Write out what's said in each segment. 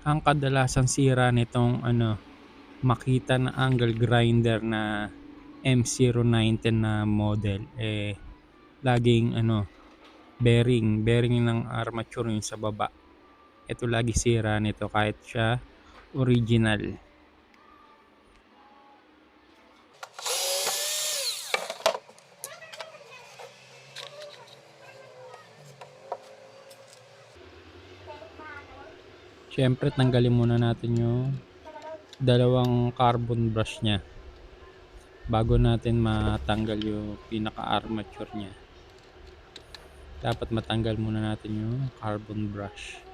Ang kadalasang sira nitong ano, Makita na angle grinder na M019 na model eh laging ano bearing, bearing ng armature yung sa baba. Ito lagi sira nito kahit siya original. Siyempre tanggalin muna natin yung dalawang carbon brush niya bago natin matanggal yung pinaka armature niya. Dapat matanggal muna natin yung carbon brush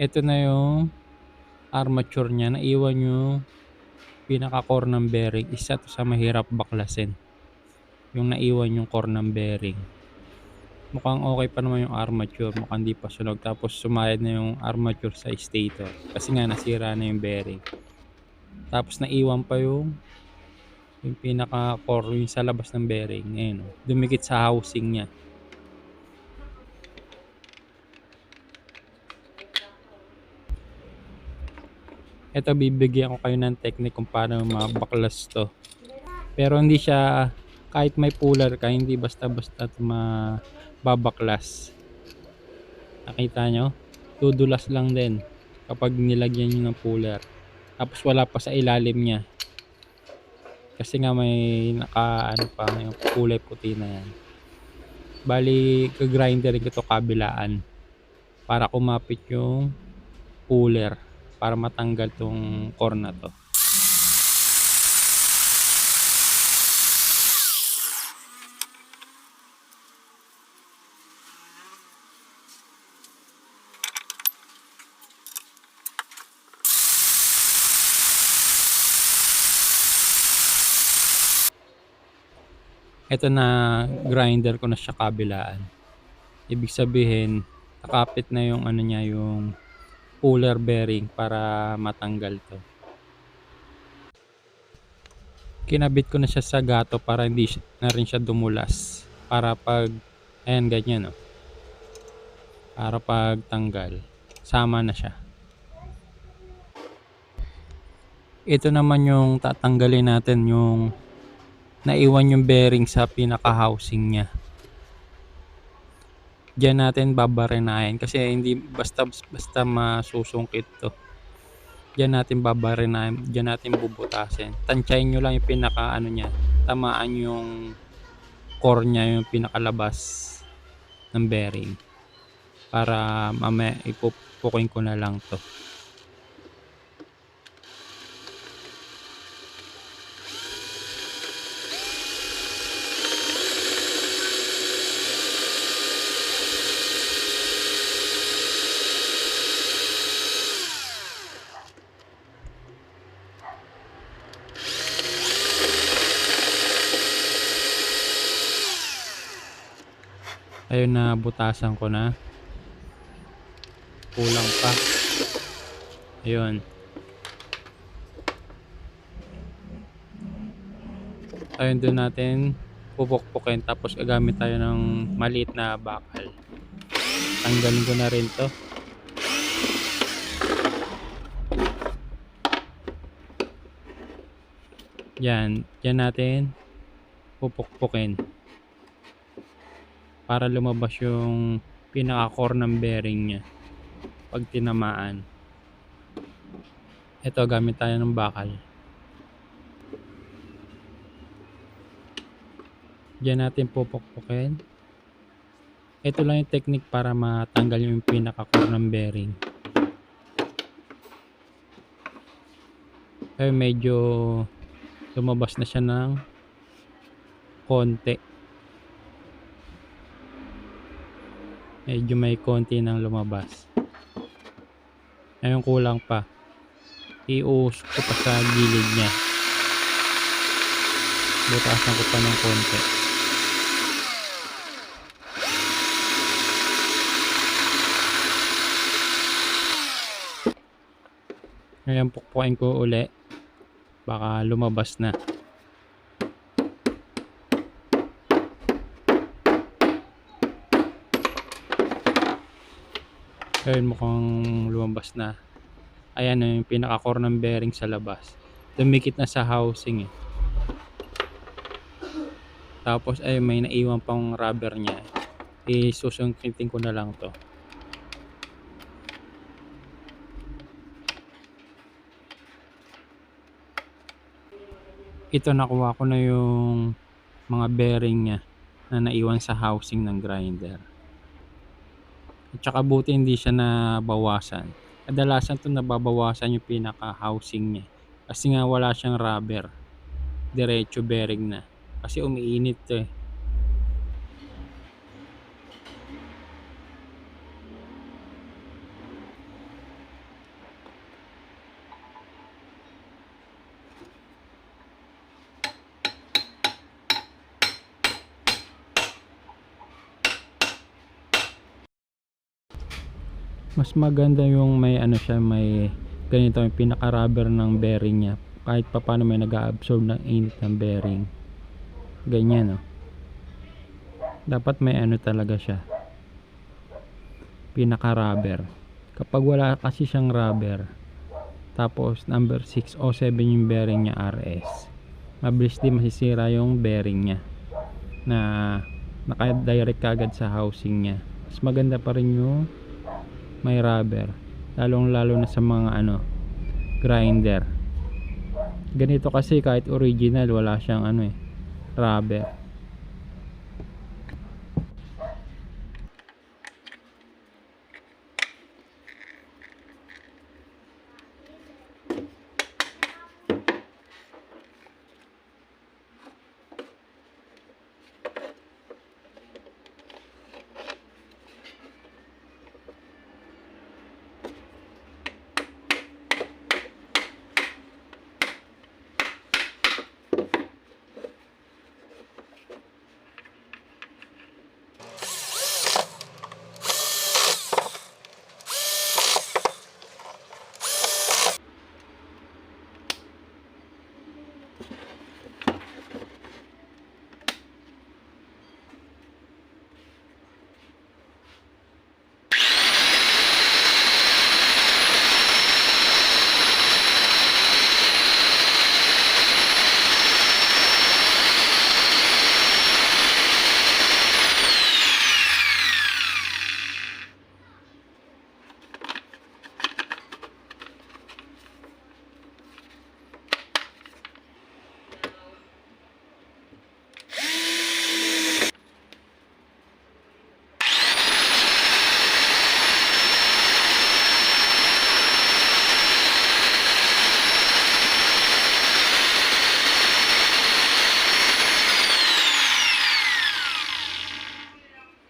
ito na yung armature niya. Naiwan yung pinaka core ng bearing. Isa to sa mahirap baklasin. Yung naiwan yung core ng bearing. Mukhang okay pa naman yung armature. Mukhang di pa sunog. Tapos sumayad na yung armature sa stator. Kasi nga nasira na yung bearing. Tapos naiwan pa yung yung pinaka core yung sa labas ng bearing. Ayun oh. dumikit sa housing niya Ito bibigyan ko kayo ng technique kung paano mabaklas to. Pero hindi siya kahit may puller ka, hindi basta-basta ito mababaklas. Nakita nyo? Tudulas lang din kapag nilagyan nyo ng puller. Tapos wala pa sa ilalim niya. Kasi nga may naka ano pa yung kulay puti na yan. Bali, kagrinderin ko to kabilaan para kumapit yung puller para matanggal tong core na to. Ito na grinder ko na siya kabilaan. Ibig sabihin, nakapit na yung ano niya yung puller bearing para matanggal to. Kinabit ko na siya sa gato para hindi na rin siya dumulas. Para pag, ayan ganyan no. Para pag tanggal, sama na siya. Ito naman yung tatanggalin natin yung naiwan yung bearing sa pinaka housing niya diyan natin babarinahin kasi hindi basta basta masusungkit to. Diyan natin babarinahin diyan natin bubutasin. Tansyahin nyo lang yung pinaka ano niya tamaan yung core niya yung pinakalabas ng bearing. Para mamaya ipupukin ko na lang to ayun na butasan ko na. Kulang pa. Ayun. Ayun doon natin. Pupukpukin tapos gagamit tayo ng maliit na bakal. Tanggalin ko na rin to. Yan. Yan natin. Pupukpukin para lumabas yung pinaka core ng bearing nya pag tinamaan. Ito gamit tayo ng bakal. Dyan natin pupukpukin. Ito lang yung technique para matanggal yung pinaka core ng bearing. Kaya medyo lumabas na siya ng konti medyo may konti nang lumabas. Ayun kulang pa. Iuusok ko pa sa gilid niya. Butasan ko pa ng konti. Ngayon pukpukin ko uli. Baka lumabas na. Ayun mukhang lumabas na. Ayan yung pinaka-core ng bearing sa labas. Dumikit na sa housing eh. Tapos ay may naiwan pang rubber niya. Isusungkitin ko na lang to. Ito nakuha ko na yung mga bearing niya na naiwan sa housing ng grinder. At saka buti hindi siya nabawasan. Kadalasan to nababawasan yung pinaka housing niya. Kasi nga wala siyang rubber. Diretso bearing na. Kasi umiinit to eh. Mas maganda yung may ano siya, may ganito yung pinaka rubber ng bearing niya. Kahit pa paano may nag-absorb ng init ng bearing. Ganyan oh. Dapat may ano talaga siya. Pinaka rubber. Kapag wala kasi siyang rubber, tapos number 6 o 7 yung bearing niya RS. Mabilis din masisira yung bearing niya na naka-direct kagad sa housing niya. Mas maganda pa rin yung may rubber lalong lalo na sa mga ano grinder. Ganito kasi kahit original wala siyang ano eh rubber